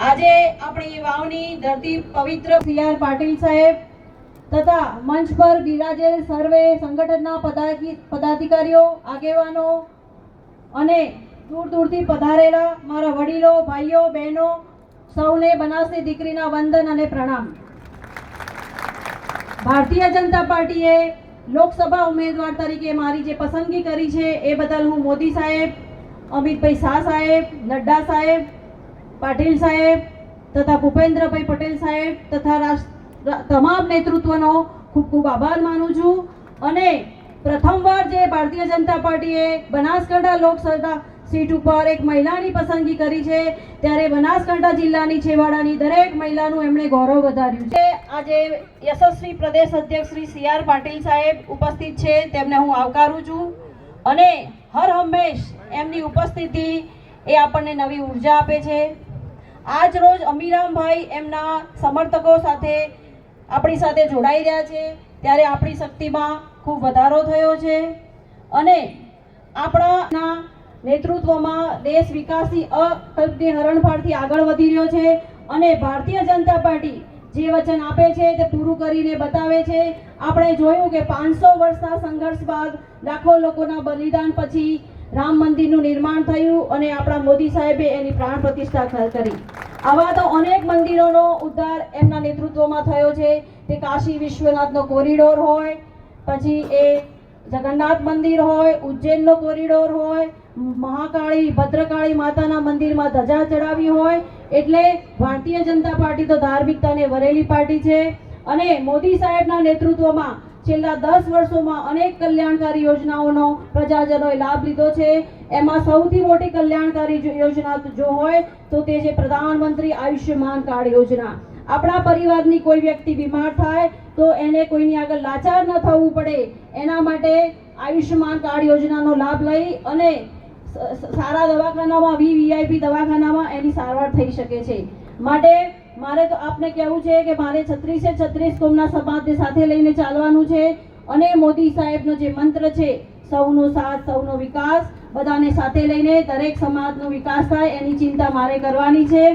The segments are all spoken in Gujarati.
આજે આપણી વાવની ધરતી પવિત્ર સીઆર પાટીલ સાહેબ તથા મંચ પર બિરાજેલ સર્વે સંગઠનના પદાધિ- પદાધિકારીઓ, આગેવાનો અને દૂર દૂરથી પધારેલા મારા વડીલો, ભાઈઓ, બહેનો, સૌને બનાસની દીકરીના વંદન અને પ્રણામ. ભારતીય જનતા પાર્ટીએ લોકસભા ઉમેદવાર તરીકે મારી જે પસંદગી કરી છે એ બદલ હું મોદી સાહેબ, અમિતભાઈ શાહ સાહેબ, નડ્ડા સાહેબ પાટીલ સાહેબ તથા ભૂપેન્દ્રભાઈ પટેલ સાહેબ તથા તમામ નેતૃત્વનો ખૂબ ખૂબ આભાર માનું છું. અને પ્રથમવાર જે ભારતીય જનતા પાર્ટીએ બનાસકાંઠા લોકસભા સીટ ઉપર એક મહિલાની પસંદગી કરી છે, ત્યારે બનાસકાંઠા જિલ્લાની છેવાડાની દરેક મહિલાનું એમણે ગૌરવ વધાર્યું છે. આજે યશસ્વી પ્રદેશ અધ્યક્ષ શ્રી સી આર પાટીલ સાહેબ ઉપસ્થિત છે, તેમને હું આવકારું છું. અને હર હંમેશ એમની ઉપસ્થિતિ એ આપણને નવી ઊર્જા આપે છે. આજ રોજ અમીરામભાઈ એમના સમર્થકો સાથે આપણી સાથે જોડાઈ રહ્યા છે. ત્યારે આપણી શક્તિમાં ખૂબ વધારો થયો છે. અને આપણાના નેતૃત્વમાં દેશ વિકાસની અકલ્પની હરણફાળથી આગળ વધી રહ્યો છે અને ભારતીય જનતા પાર્ટી જે વચન આપે છે તે પૂરું કરીને બતાવે છે. આપણે જોયું કે પાંચસો વર્ષના સંઘર્ષ બાદ લાખો લોકોના બલિદાન પછી રામ મંદિરનું નિર્માણ થયું અને આપણા મોદી સાહેબે એની પ્રાણ પ્રતિષ્ઠા કરી. આવા તો અનેક મંદિરોનો ઉદ્ધાર એમના નેતૃત્વમાં થયો છે. તે કાશી વિશ્વનાથનો કોરિડોર હોય, પછી એ જગન્નાથ મંદિર હોય, ઉજ્જૈનનો કોરિડોર હોય, મહાકાળી, ભદ્રકાળી માતાના મંદિરમાં ધજા ચડાવી હોય, એટલે ભારતીય જનતા પાર્ટી તો ધાર્મિકતાને વરેલી પાર્ટી છે. અને મોદી સાહેબના નેતૃત્વમાં છેલ્લા દસ વર્ષોમાં અનેક કલ્યાણકારી યોજનાઓનો પ્રજાજનોએ લાભ લીધો છે. એમાં સૌથી મોટી કલ્યાણકારી યોજના જો હોય, તો તે છે પ્રધાનમંત્રી આયુષ્યમાન કાર્ડ યોજના. આપણા પરિવારની કોઈ વ્યક્તિ બીમાર થાય, તો એને કોઈની આગળ લાચાર ન થવું પડે. એના માટે આયુષ્યમાન કાર્ડ યોજનાનો લાભ લઈ અને સારા દવાખાનામાં, વીવીઆઈપી દવાખાનામાં એની સારવાર થઈ શકે છે. માટે મારે તો આપને કહેવું છે કે મારે છત્રીસે છત્રીસ કોમના સમાજને સાથે લઈને ચાલવાનું છે અને મોદી સાહેબનો જે મંત્ર છે, સૌનો સાથ, સૌનો વિકાસ બધાને સાથે લઈને દરેક સમાજનો વિકાસ થાય એની ચિંતા મારે કરવાની છે.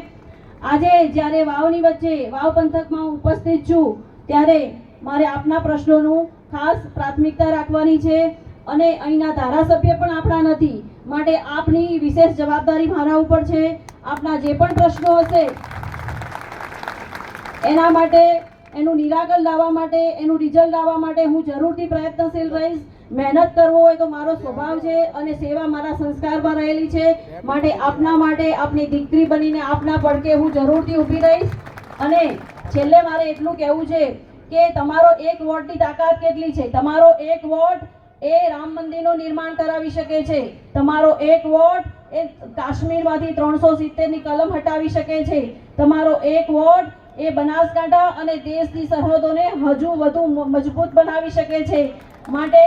આજે જ્યારે વાવની વચ્ચે વાવ પંથકમાં હું ઉપસ્થિત છું, ત્યારે મારે આપના પ્રશ્નોનું ખાસ પ્રાથમિકતા રાખવાની છે અને અહીંના ધારાસભ્ય પણ આપણા નથી. માટે આપની વિશેષ જવાબદારી મારા ઉપર છે. આપના જે પણ પ્રશ્નો હશે એના માટે, એનું નિરાકરણ લાવવા માટે, એનું રિઝલ્ટ લાવવા માટે હું જરૂરથી પ્રયત્નશીલ રહીશ. મહેનત કરવો હોય તો મારો સ્વભાવ છે અને સેવા મારા સંસ્કારમાં રહેલી છે. માટે આપના માટે આપની દીકરી બનીને આપના પડકે હું જરૂરથી ઊભી રહીશ. અને છેલ્લે મારે એટલું કહેવું છે કે તમારો એક વોટની તાકાત કેટલી છે? તમારો એક વોટ એ રામ મંદિરનું નિર્માણ કરાવી શકે છે. તમારો એક વોટ એ કાશ્મીરમાંથી ત્રણસો સિત્તેરની કલમ હટાવી શકે છે. તમારો એક વોટ એ બનાસકાંઠા અને દેશની સરહદોને હજુ વધુ મજબૂત બનાવી શકે છે. માટે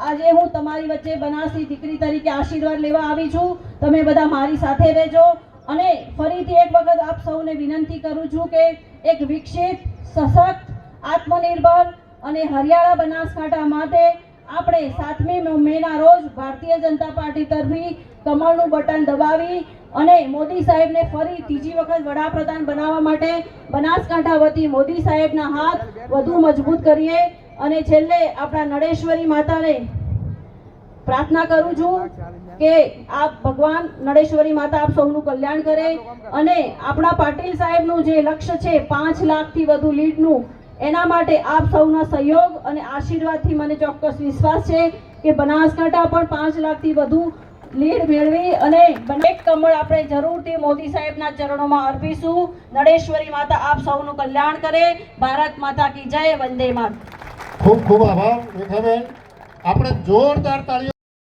આજે હું તમારી વચ્ચે બનાસની દીકરી તરીકે આશીર્વાદ લેવા આવી છું. તમે બધા મારી સાથે રહેજો. અને ફરીથી એક વખત આપ સૌને વિનંતી કરું છું કે એક વિકસિત, સશક્ત, આત્મનિર્ભર અને હરિયાળા બનાસકાંઠા માટે આપણે સાતમી મેના રોજ ભારતીય જનતા પાર્ટી તરફી કમળનું બટન દબાવી અને મોદી સાહેબને ફરી ત્રીજી વખત વડાપ્રધાન બનાવવા માટે બનાસકાંઠા વતી મોદી સાહેબના હાથ વધુ મજબૂત કરીએ અને છેલ્લે આપણા નડેશ્વરી માતાને પ્રાર્થના કરું છું કે આપ ભગવાન નડેશ્વરી માતા આપ સૌનું કલ્યાણ કરે અને આપણા પાટીલ સાહેબનું જે લક્ષ્ય છે પાંચ લાખથી વધુ લીડનું, એના માટે આપ સૌના સહયોગ અને આશીર્વાદથી મને ચોક્કસ વિશ્વાસ છે કે બનાસકાંઠા પણ પાંચ લાખથી વધુ લીડ મેળવી અને બંને કમળ આપણે જરૂરથી મોદી સાહેબના ચરણોમાં અર્પીશું. નડેશ્વરી માતા આપ સૌનું કલ્યાણ કરે. ભારત માતા કી જય, વંદે માત ખૂબ ખૂબ આભાર, રેખાબેન. આપણે જોરદાર તાળીઓ